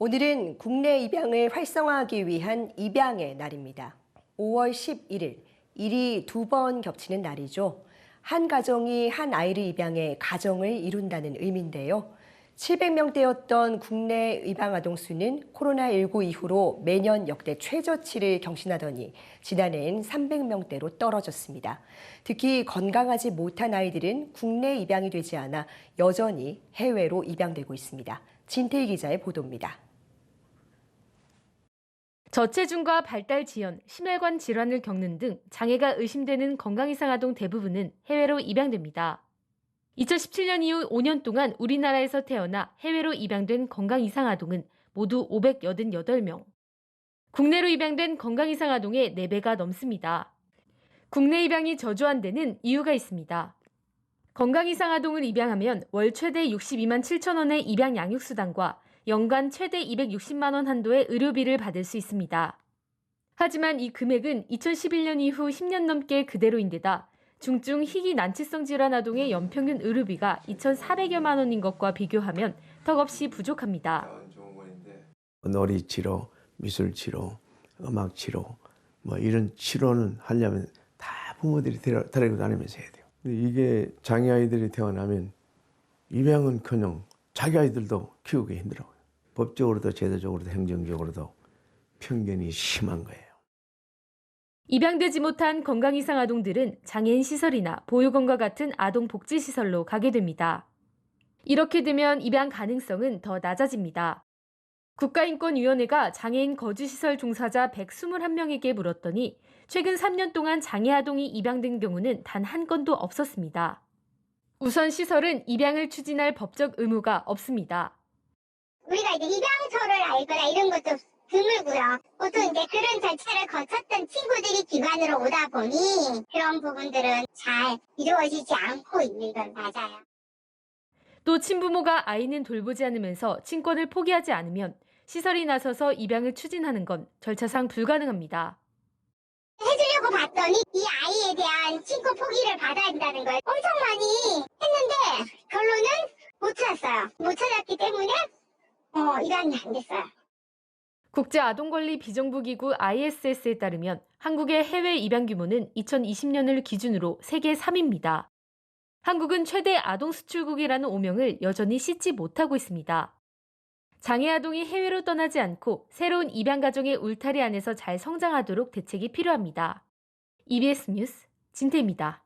오늘은 국내 입양을 활성화하기 위한 입양의 날입니다. 5월 11일, 일이 두 번 겹치는 날이죠. 한 가정이 한 아이를 입양해 가정을 이룬다는 의미인데요. 700명대였던 국내 입양 아동 수는 코로나19 이후로 매년 역대 최저치를 경신하더니 지난해엔 300명대로 떨어졌습니다. 특히 건강하지 못한 아이들은 국내 입양이 되지 않아 여전히 해외로 입양되고 있습니다. 진태희 기자의 보도입니다. 저체중과 발달 지연, 심혈관 질환을 겪는 등 장애가 의심되는 건강 이상 아동 대부분은 해외로 입양됩니다. 2017년 이후 5년 동안 우리나라에서 태어나 해외로 입양된 건강 이상 아동은 모두 588명. 국내로 입양된 건강 이상 아동의 4배가 넘습니다. 국내 입양이 저조한 데는 이유가 있습니다. 건강 이상 아동을 입양하면 월 최대 62만 7천 원의 입양 양육 수당과 연간 최대 260만 원 한도의 의료비를 받을 수 있습니다. 하지만 이 금액은 2011년 이후 10년 넘게 그대로인데다 중증 희귀 난치성 질환 아동의 연평균 의료비가 2,400여만 원인 것과 비교하면 턱없이 부족합니다. 놀이 치료, 미술 치료, 음악 치료 뭐 이런 치료는 하려면 다 부모들이 데리고 다니면서 해야 돼요. 근데 이게 장애 아이들이 태어나면 입양은커녕 자기 아이들도 키우기 힘들어요. 법적으로도 제도적으로도 행정적으로도 편견이 심한 거예요. 입양되지 못한 건강 이상 아동들은 장애인 시설이나 보육원과 같은 아동 복지 시설로 가게 됩니다. 이렇게 되면 입양 가능성은 더 낮아집니다. 국가인권위원회가 장애인 거주시설 종사자 121명에게 물었더니 최근 3년 동안 장애 아동이 입양된 경우는 단 한 건도 없었습니다. 우선 시설은 입양을 추진할 법적 의무가 없습니다. 우리가 이제 입양처를 알거나 이런 것도 드물고요. 보통 이제 그런 절차를 거쳤던 친구들이 기관으로 오다 보니 그런 부분들은 잘 이루어지지 않고 있는 건 맞아요. 또 친부모가 아이는 돌보지 않으면서 친권을 포기하지 않으면 시설이 나서서 입양을 추진하는 건 절차상 불가능합니다. 해주려고 봤더니 이 아이에 대한 친권 포기를 받아야 한다는 걸 엄청 많이 했는데 결론은 못 찾았어요. 못 찾았기 때문에 어, 입양이 안 됐어요. 국제아동권리 비정부기구 ISS에 따르면 한국의 해외 입양 규모는 2020년을 기준으로 세계 3위입니다. 한국은 최대 아동 수출국이라는 오명을 여전히 씻지 못하고 있습니다. 장애 아동이 해외로 떠나지 않고 새로운 입양 가정의 울타리 안에서 잘 성장하도록 대책이 필요합니다. EBS 뉴스 진태입니다.